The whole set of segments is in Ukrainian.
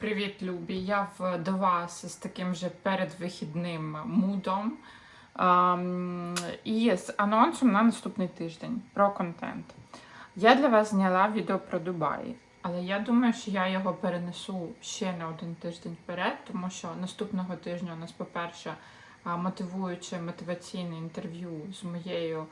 Привіт, Любі! Я в, до вас з таким же передвихідним мудом ем, і з анонсом на наступний тиждень про контент. Я для вас зняла відео про Дубай, але я думаю, що я його перенесу ще на один тиждень вперед, тому що наступного тижня у нас, по-перше, мотивуюче мотиваційне інтерв'ю з моєю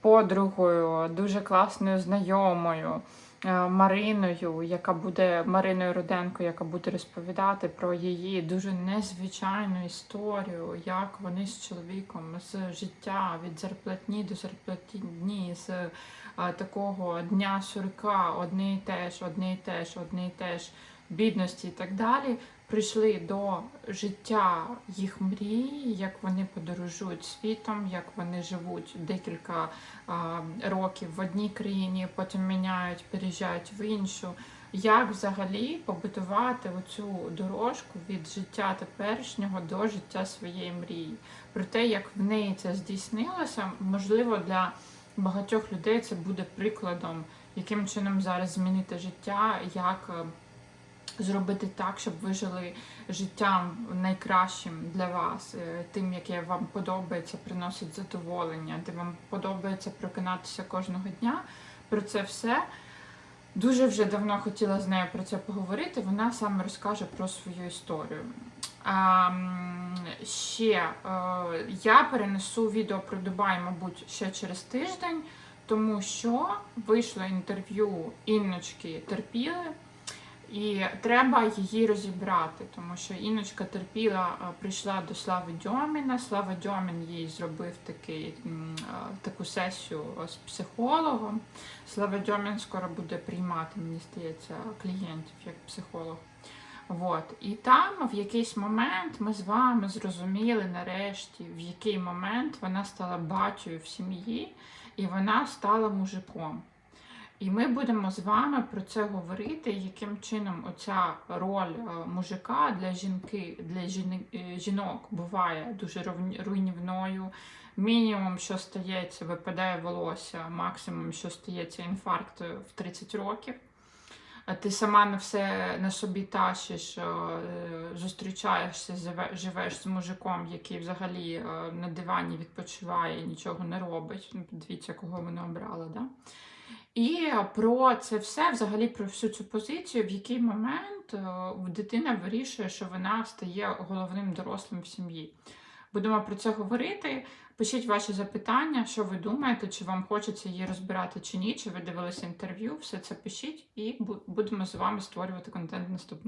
подругою, дуже класною знайомою. Е, Мариною, яка буде Мариною Руденко, яка буде розповідати про її дуже незвичайну історію, як вони з чоловіком з життя від зарплатні до зарплатні, з е, такого дня сурка, одне і теж, одне і теж, одне і те ж, бідності і так далі, прийшли до життя їх мрії, як вони подорожують світом, як вони живуть декілька а, років в одній країні, потім міняють, переїжджають в іншу. Як взагалі побудувати оцю дорожку від життя теперішнього до життя своєї мрії? Про те, як в неї це здійснилося, можливо, для багатьох людей це буде прикладом, яким чином зараз змінити життя, як е, зробити так, щоб ви жили життям найкращим для вас, е, тим, яке вам подобається, приносить задоволення, де вам подобається прокинатися кожного дня. Про це все. Дуже вже давно хотіла з нею про це поговорити. Вона саме розкаже про свою історію. А, ще е, я перенесу відео про Дубай, мабуть, ще через тиждень, тому що вийшло інтерв'ю Інночки терпіли. І треба її розібрати, тому що Іночка терпіла, прийшла до Слави Дьоміна. Слава Дьомін їй зробив такий, таку сесію з психологом. Слава Дьомін скоро буде приймати, мені здається, клієнтів як психолог. От. І там в якийсь момент ми з вами зрозуміли нарешті, в який момент вона стала батькою в сім'ї і вона стала мужиком. І ми будемо з вами про це говорити, яким чином оця роль е, мужика для жінки, для е, жінок буває дуже руйнівною. Мінімум, що стається, випадає волосся, максимум, що стається інфаркт в 30 років. Ти сама на все на собі тащиш, е, зустрічаєшся, живеш з мужиком, який взагалі е, на дивані відпочиває і нічого не робить. Ну, Дивіться, кого вона обрала. Да? І про це все, взагалі про всю цю позицію, в який момент е, дитина вирішує, що вона стає головним дорослим в сім'ї. Будемо про це говорити. Пишіть ваші запитання, що ви думаєте, чи вам хочеться її розбирати чи ні, чи ви дивилися інтерв'ю, все це пишіть, і бу- будемо з вами створювати контент наступного.